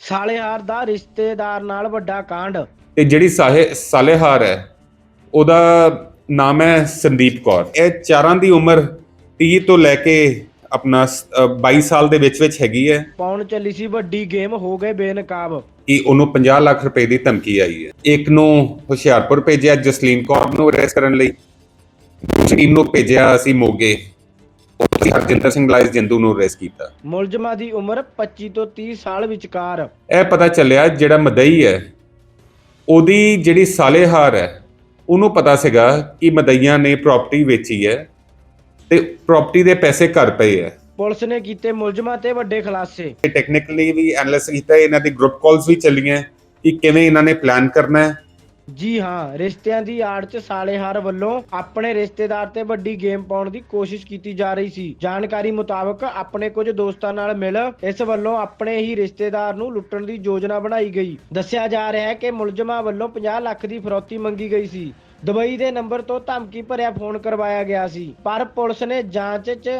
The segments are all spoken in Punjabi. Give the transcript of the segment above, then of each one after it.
ਸਾਲੇਹਾਰ ਦਾ ਰਿਸ਼ਤੇਦਾਰ ਨਾਲ ਵੱਡਾ ਕਾਂਡ। ਤੇ ਜਿਹੜੀ ਸਾਹੇ ਸਾਲੇਹਾਰ ਹੈ ਉਹਦਾ ਨਾਮ ਹੈ ਸੰਦੀਪ ਕੌਰ। ਇਹ ਚਾਰਾਂ ਦੀ ਉਮਰ 30 ਤੋਂ ਲੈ ਕੇ ਆਪਣਾ ਸ- ਅ, 22 ਸਾਲ ਦੇ ਵਿੱਚ ਵਿੱਚ ਹੈਗੀ ਹੈ। ਪਾਉਣ ਚੱਲੀ ਸੀ ਵੱਡੀ ਗੇਮ ਹੋ ਗਏ ਬੇਨਕਾਬ। ਕਿ ਉਹਨੂੰ 50 ਲੱਖ ਰੁਪਏ ਦੀ ਧਮਕੀ ਆਈ ਹੈ। ਇੱਕ ਨੂੰ ਹੁਸ਼ਿਆਰਪੁਰ ਭੇਜਿਆ ਜਸਲੀਨ ਕੌਰ ਨੂੰ ਅਰੈਸਟ ਕਰਨ ਲਈ। ਦੂਸਰੀ ਨੂੰ ਭੇਜਿਆ ਅਸੀਂ ਮੋਗੇ। ਹਰਜਿੰਦਰ ਸਿੰਘ ਲਾਇਸ ਜਿੰਦੂ ਨੂੰ ਅਰੈਸਟ ਕੀਤਾ। ਮੁਲਜ਼ਮਾਂ ਦੀ ਉਮਰ 25 ਤੋਂ 30 ਸਾਲ ਵਿਚਕਾਰ। ਇਹ ਪਤਾ ਚੱਲਿਆ ਜਿਹੜਾ ਮਦਈ ਹੈ ਉਹਦੀ ਜਿਹੜੀ ਸਾਲੇਹਾਰ ਹੈ ਉਹਨੂੰ ਪਤਾ ਸੀਗਾ ਕਿ ਮਦਈਆਂ ਨੇ ਪ੍ਰਾਪਰਟੀ ਵੇਚੀ ਹੈ ਤੇ ਪ੍ਰਾਪਰਟੀ ਦੇ ਪੈਸੇ ਘਰ ਪਏ ਹੈ। ਪੁਲਿਸ ਨੇ ਕੀਤੇ ਮੁਲਜ਼ਮਾਂ ਤੇ ਵੱਡੇ ਖੁਲਾਸੇ। ਟੈਕਨੀਕਲੀ ਵੀ ਐਨਾਲਿਸਿਸ ਕੀਤਾ ਇਹਨਾਂ ਦੀ ਗਰੁੱਪ ਕਾਲਸ ਵੀ ਚੱਲੀਆਂ ਕਿ ਕਿਵੇਂ ਇਹਨਾਂ ਨੇ ਪਲਾਨ ਕਰਨਾ ਹੈ। ਜੀ ਹਾਂ, ਰਿਸ਼ਤਿਆਂ ਦੀ ਆੜ 'ਚ ਸਾਲੇਹਾਰ ਵੱਲੋਂ ਆਪਣੇ ਰਿਸ਼ਤੇਦਾਰ ਤੇ ਵੱਡੀ ਗੇਮ ਪਾਉਣ ਦੀ ਕੋਸ਼ਿਸ਼ ਕੀਤੀ ਜਾ ਰਹੀ ਸੀ। ਜਾਣਕਾਰੀ ਮੁਤਾਬਕ ਆਪਣੇ ਕੁਝ ਦੋਸਤਾਂ ਨਾਲ ਮਿਲ ਇਸ ਵੱਲੋਂ ਆਪਣੇ ਹੀ ਰਿਸ਼ਤੇਦਾਰ ਨੂੰ ਲੁੱਟਣ ਦੀ ਯੋਜਨਾ ਬਣਾਈ ਗਈ। ਦੱਸਿਆ ਜਾ ਰਿਹਾ ਹੈ ਕਿ ਮੁਲਜ਼ਮਾਂ ਵੱਲੋਂ 50 ਲੱਖ ਦੀ ਫਰੌਤੀ ਮੰਗੀ ਗਈ ਸੀ। ਦੁਬਈ ਦੇ ਨੰਬਰ ਤੋਂ ਧਮਕੀ ਭਰਿਆ ਫੋਨ ਕਰਵਾਇਆ ਗਿਆ ਸੀ। ਪਰ ਪੁਲਿਸ ਨੇ ਜਾਂਚ 'ਚ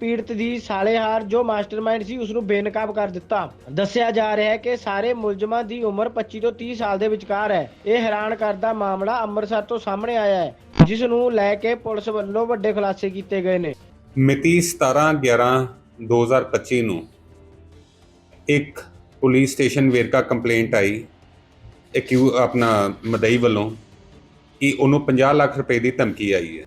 ਪੀੜਤ ਦੀ ਸਾਲੇਹਾਰ ਜੋ ਮਾਸਟਰਮਾਈਂਡ ਸੀ ਉਸ ਨੂੰ ਬੇਨਕਾਬ ਕਰ ਦਿੱਤਾ। ਦੱਸਿਆ ਜਾ ਰਿਹਾ ਹੈ ਕਿ ਸਾਰੇ ਮੁਲਜ਼ਮਾਂ ਦੀ ਉਮਰ 25 ਤੋਂ 30 ਸਾਲ ਦੇ ਵਿਚਕਾਰ ਹੈ। ਇਹ ਹੈਰਾਨ ਕਰਦਾ ਮਾਮਲਾ ਅੰਮ੍ਰਿਤਸਰ ਤੋਂ ਸਾਹਮਣੇ ਆਇਆ ਹੈ, ਜਿਸ ਨੂੰ ਲੈ ਕੇ ਪੁਲਿਸ ਵੱਲੋਂ ਵੱਡੇ ਖੁਲਾਸੇ ਕੀਤੇ ਗਏ ਨੇ। ਮਿਤੀ 17 11 2025 ਨੂੰ ਇੱਕ ਪੁਲਿਸ ਸਟੇਸ਼ਨ ਵੇਰਕਾ ਕੰਪਲੇਂਟ ਆਈ ਐਕਿਊ ਆਪਣਾ ਮਦਈ ਵੱਲੋਂ, ਕਿ ਉਹਨੂੰ 50 ਲੱਖ ਰੁਪਏ ਦੀ ਧਮਕੀ ਆਈ ਹੈ।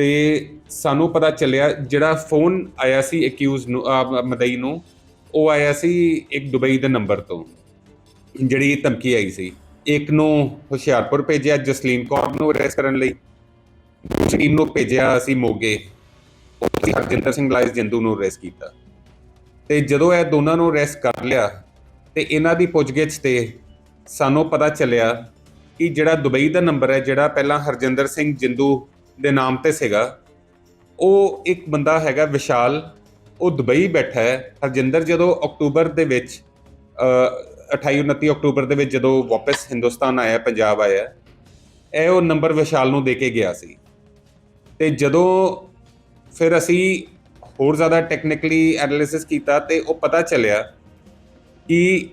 ਤੇ ਸਾਨੂੰ ਪਤਾ ਚੱਲਿਆ ਜਿਹੜਾ ਫੋਨ ਆਇਆ ਸੀ ਅਕਿਊਜ਼ ਨੂੰ, ਅਹ ਮਦਈ ਨੂੰ, ਉਹ ਆਇਆ ਸੀ ਇੱਕ ਦੁਬਈ ਦੇ ਨੰਬਰ ਤੋਂ, ਜਿਹੜੀ ਧਮਕੀ ਆਈ ਸੀ। ਇੱਕ ਨੂੰ ਹੁਸ਼ਿਆਰਪੁਰ ਭੇਜਿਆ, ਜਸਲੀਨ ਕੌਰ ਨੂੰ ਅਰੈਸਟ ਕਰਨ ਲਈ। ਦੂਸਰੀ ਨੂੰ ਭੇਜਿਆ ਅਸੀਂ ਮੋਗੇ। ਉੱਥੇ ਹਰਜਿੰਦਰ ਸਿੰਘ ਲਾਇਸ ਜਿੰਦੂ ਨੂੰ ਅਰੈਸਟ ਕੀਤਾ। ਤੇ ਜਦੋਂ ਇਹ ਦੋਨਾਂ ਨੂੰ ਅਰੈਸਟ ਕਰ ਲਿਆ, ਤੇ ਇਹਨਾਂ ਦੀ ਪੁੱਛਗਿੱਛ ਤੇ ਸਾਨੂੰ ਪਤਾ ਚੱਲਿਆ ਕਿ ਜਿਹੜਾ ਦੁਬਈ ਦਾ ਨੰਬਰ ਹੈ, ਜਿਹੜਾ ਪਹਿਲਾਂ ਹਰਜਿੰਦਰ ਸਿੰਘ ਜਿੰਦੂ ਦੇ ਨਾਮ ਤੇ ਸੀਗਾ। ਉਹ ਇੱਕ ਬੰਦਾ ਹੈਗਾ ਵਿਸ਼ਾਲ ਉਹ ਦੁਬਈ ਬੈਠਾ ਹੈ। ਹਰਜਿੰਦਰ ਜਦੋਂ ਅਕਤੂਬਰ ਦੇ ਵਿੱਚ ਅ, 28 29 ਅਕਤੂਬਰ ਦੇ ਵਿੱਚ ਜਦੋਂ ਵਾਪਸ ਹਿੰਦੁਸਤਾਨ ਆਇਆ ਪੰਜਾਬ ਆਇਆ ਇਹ ਉਹ ਨੰਬਰ ਵਿਸ਼ਾਲ ਨੂੰ ਦੇ ਕੇ ਗਿਆ ਸੀ। ਤੇ ਜਦੋਂ ਫਿਰ ਅਸੀਂ ਹੋਰ ਜ਼ਿਆਦਾ ਟੈਕਨੀਕਲੀ ਐਨਾਲਿਸਿਸ ਕੀਤਾ ਤੇ ਉਹ ਪਤਾ ਚੱਲਿਆ ਕਿ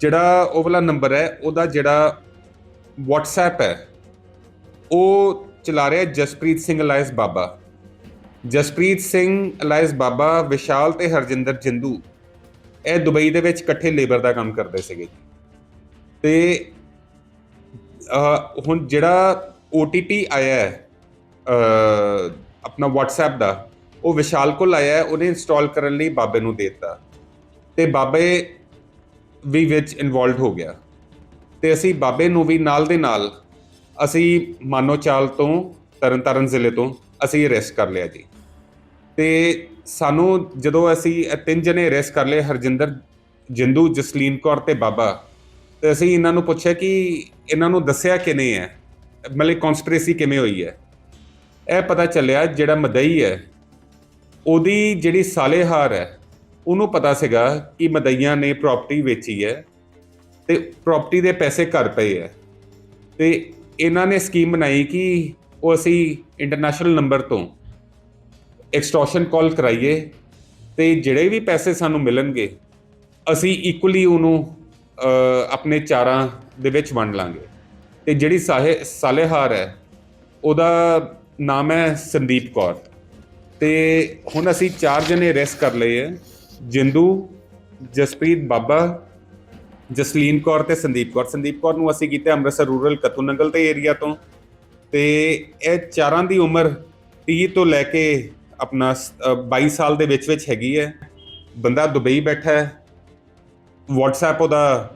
ਜਿਹੜਾ ਉਹ ਵਾਲਾ ਨੰਬਰ ਹੈ ਉਹਦਾ ਜਿਹੜਾ WhatsApp ਹੈ ਉਹ ਚਲਾ ਰਿਹਾ ਜਸਪ੍ਰੀਤ ਸਿੰਘ ਅਲਾਇਸ ਬਾਬਾ। ਜਸਪ੍ਰੀਤ ਸਿੰਘ ਅਲਾਇਸ ਬਾਬਾ ਵਿਸ਼ਾਲ ਤੇ ਹਰਜਿੰਦਰ ਜਿੰਦੂ ਇਹ ਦੁਬਈ ਦੇ ਵਿੱਚ ਇਕੱਠੇ ਲੇਬਰ ਦਾ ਕੰਮ ਕਰਦੇ ਸੀਗੇ। ਤੇ ਹੁਣ ਜਿਹੜਾ OTP ਆਇਆ ਹੈ ਅਹ, ਆਪਣਾ WhatsApp ਦਾ ਉਹ ਵਿਸ਼ਾਲ ਕੋਲ ਆਇਆ ਉਹਨੇ ਇੰਸਟਾਲ ਕਰਨ ਲਈ ਬਾਬੇ ਨੂੰ ਦੇ ਦਿੱਤਾ। ਤੇ ਬਾਬੇ ਵੀ ਵਿੱਚ ਇਨਵੋਲਡ ਹੋ ਗਿਆ। ਤੇ ਅਸੀਂ ਬਾਬੇ ਨੂੰ ਵੀ ਨਾਲ ਦੇ ਨਾਲ ਅਸੀਂ ਮਾਨੋ ਚਾਲ ਤੋਂ, ਤਰਨਤਾਰਨ ਜ਼ਿਲ੍ਹੇ ਤੋਂ ਅਸੀਂ ਅਰੈਸਟ ਕਰ ਲਿਆ ਜੀ। ਤੇ ਸਾਨੂੰ ਜਦੋਂ ਅਸੀਂ ਇਹ ਤਿੰਨ ਜਣੇ ਅਰੈਸਟ ਕਰ ਲਏ, ਹਰਜਿੰਦਰ ਜਿੰਦੂ, ਜਸਲੀਨ ਕੌਰ ਤੇ ਬਾਬਾ, ਤੇ ਅਸੀਂ ਇਹਨਾਂ ਨੂੰ ਪੁੱਛਿਆ ਕਿ ਇਹਨਾਂ ਨੂੰ ਦੱਸਿਆ ਕਿਨੇ ਹੈ? ਮਤਲਬ ਕਨਸਪੀਰੇਸੀ ਕਿਵੇਂ ਹੋਈ ਹੈ? ਇਹ ਪਤਾ ਚੱਲਿਆ ਜਿਹੜਾ ਮਦਈ ਹੈ, ਉਹਦੀ ਜਿਹੜੀ ਸਾਲੇਹਾਰ ਹੈ, ਉਹਨੂੰ ਪਤਾ ਸੀਗਾ ਕਿ ਮਦਈਆਂ ਨੇ ਪ੍ਰਾਪਰਟੀ ਵੇਚੀ ਹੈ ਤੇ ਪ੍ਰਾਪਰਟੀ ਦੇ ਪੈਸੇ ਘਰ ਪਏ ਹੈ। ਤੇ ਇਹਨਾਂ ਨੇ ਸਕੀਮ ਬਣਾਈ ਕਿ ਉਹ ਅਸੀਂ ਇੰਟਰਨੈਸ਼ਨਲ ਨੰਬਰ ਤੋਂ ਐਕਸਟੋਰਸ਼ਨ ਕਾਲ ਕਰਾਈਏ ਤੇ ਜਿਹੜੇ ਵੀ ਪੈਸੇ ਸਾਨੂੰ ਮਿਲਣਗੇ, ਅਸੀਂ ਇਕੁਅਲੀ ਉਹਨੂੰ ਆਪਣੇ ਚਾਰਾਂ ਦੇ ਵਿੱਚ ਵੰਡ ਲਾਂਗੇ। ਤੇ ਜਿਹੜੀ ਸਾਹੇ, ਸਾਲੇਹਾਰ ਹੈ, ਉਹਦਾ ਨਾਮ ਹੈ ਸੰਦੀਪ ਕੌਰ। ਤੇ ਹੁਣ ਅਸੀਂ ਚਾਰ ਜਣੇ ਰੈਸ ਕਰ ਲਏ ਹੈ। ਜਿੰਦੂ, ਜਸਪ੍ਰੀਤ ਬਾਬਾ ਜਸਲੀਨ ਕੌਰ ਤੇ ਸੰਦੀਪ ਕੌਰ। ਸੰਦੀਪ ਕੌਰ ਨੂੰ ਅਸੀਂ ਕੀਤਾ ਅੰਮ੍ਰਿਤਸਰ ਰੂਰਲ ਕਤੂ ਨੰਗਲ ਤੇ ਏਰੀਆ ਤੋਂ। ਤੇ ਇਹ ਚਾਰਾਂ ਦੀ ਉਮਰ 30 ਤੋਂ ਲੈ ਕੇ ਆਪਣਾ ਸ- ਅ, 22 ਸਾਲ ਦੇ ਵਿੱਚ ਵਿੱਚ ਹੈਗੀ ਹੈ। ਬੰਦਾ ਦੁਬਈ ਬੈਠਾ ਹੈ। WhatsApp ਉਹਦਾ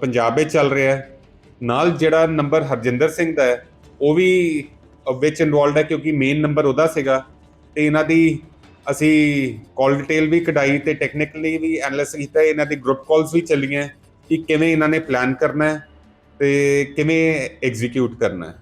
ਪੰਜਾਬ ਵਿੱਚ ਚੱਲ ਰਿਹਾ ਹੈ। ਨਾਲ ਜਿਹੜਾ ਨੰਬਰ ਹਰਜਿੰਦਰ ਸਿੰਘ ਦਾ ਹੈ ਉਹ ਵੀ ਵਿੱਚ ਇਨਵੋਲਡ ਹੈ ਕਿਉਂਕਿ ਮੇਨ ਨੰਬਰ ਉਹਦਾ ਸੀਗਾ। ਤੇ ਇਹਨਾਂ ਦੀ ਅਸੀਂ ਕਾਲ ਡਿਟੇਲ ਵੀ ਕਢਾਈ ਤੇ ਟੈਕਨੀਕਲੀ ਵੀ ਐਨਾਲਿਸਿਸ ਕੀਤਾ। ਇਹਨਾਂ ਦੀ ਗਰੁੱਪ ਕਾਲਸ ਵੀ ਚੱਲੀਆਂ। ਕਿ ਕਿਵੇਂ ਇਹਨਾਂ ਨੇ ਪਲਾਨ ਕਰਨਾ ਹੈ ਤੇ ਕਿਵੇਂ ਐਗਜ਼ੀਕਿਊਟ ਕਰਨਾ ਹੈ।